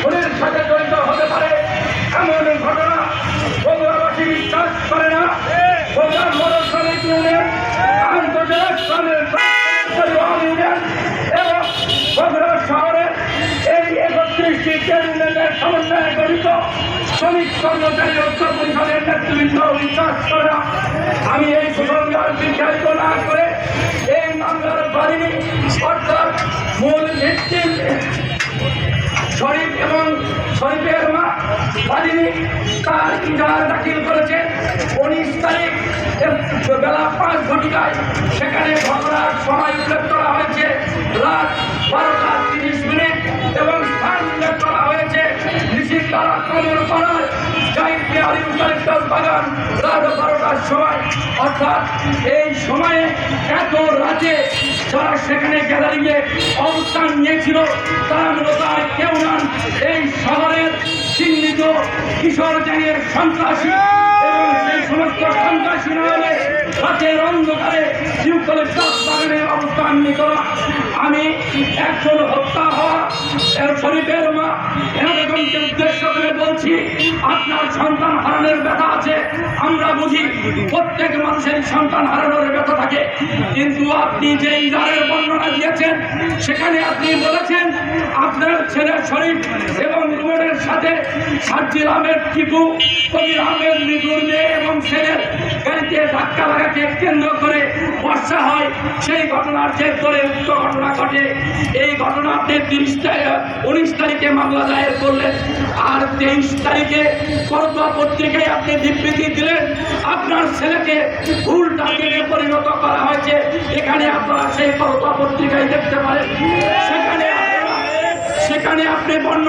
খুনের সাথে জড়িত হতে পারে, এমন ঘটনা বগুড়াবাসী বিশ্বাস করে না। বগুড়া মডেল শ্রমিক ইউনিয়ন, আন্তর্জাতিক শ্রমিক ইউনিয়ন এবং বগুড়া শহরের এই একত্রিশটি ট্রেড ইউনিয়নের সমন্বয়ে গঠিত শ্রমিক কর্মচারী ঐক্য পরিষদের নেতৃবৃন্দ বিশ্বাস করে না। আমি এই সুসংবাদ বিস্তারিত না করে এই মামলার বাহিনী অর্থাৎ মূল ভিত্তি শরীফ এবং শরীফের মা বাদিনী তার ইজাহার দাখিল করেছে। উনিশ তারিখ বেলা পাঁচ ঘটিকায় সেখানে ঘটনার সময় উল্লেখ করা হয়েছে। রাত বারোটা তিরিশ মিনিট এবং স্থান উল্লেখ করা হয়েছে। কমর পাড়ার জাহিদ বিহারি উত্তরিত্তর বাগান রাত সময় অর্থাৎ এই সময়ে এত রাতে যারা সেখানে গ্যালারিতে অবস্থান নিয়েছিল, তারা মূলত আর কেউ নন। এই শহরের চিহ্নিত কিশোর গ্যাংয়ের সন্ত্রাসী। সেই সমস্ত সন্ত্রাসী নামে রাতের অন্ধকারে শিবকলের চাষ বাগানে অবস্থান নিত আমি একজন হত্যা হওয়া, এর শরীফের মা এনাদেরকে উদ্দেশ্য করে বলছি, আপনার সন্তান হারানোর ব্যথা আছে আমরা বুঝি প্রত্যেক মানুষের সন্তান হারানোর ব্যথা থাকে। কিন্তু আপনি যে ইজারের বর্ণনা দিয়েছেন, সেখানে আপনি বলেছেন, আপনার ছেলের শরীর এবং রুমের সাথে সাজ্জি রামের টিপু, কবির আহমেদ মৃদুর মেয়ে এবং ছেলের গাড়িতে ধাক্কা লাগাকে কেন্দ্র করে বর্ষা হয়, সেই ঘটনার জের ধরে উক্ত ঘটনা ঘটে। এই ঘটনা আপনি তিরিশ উনিশ তারিখে মামলা দায়ের করলেন। আর তেইশ তারিখে করতোয়া পত্রিকায় আপনি বিবৃতি দিলেন, আপনার ছেলেকে ভুল টার্গেটে পরিণত করা হয়েছে। এখানে আপনারা সেই করতোয়া পত্রিকায় দেখতে পারেন। সেখানে সেখানে আপনি বর্ণ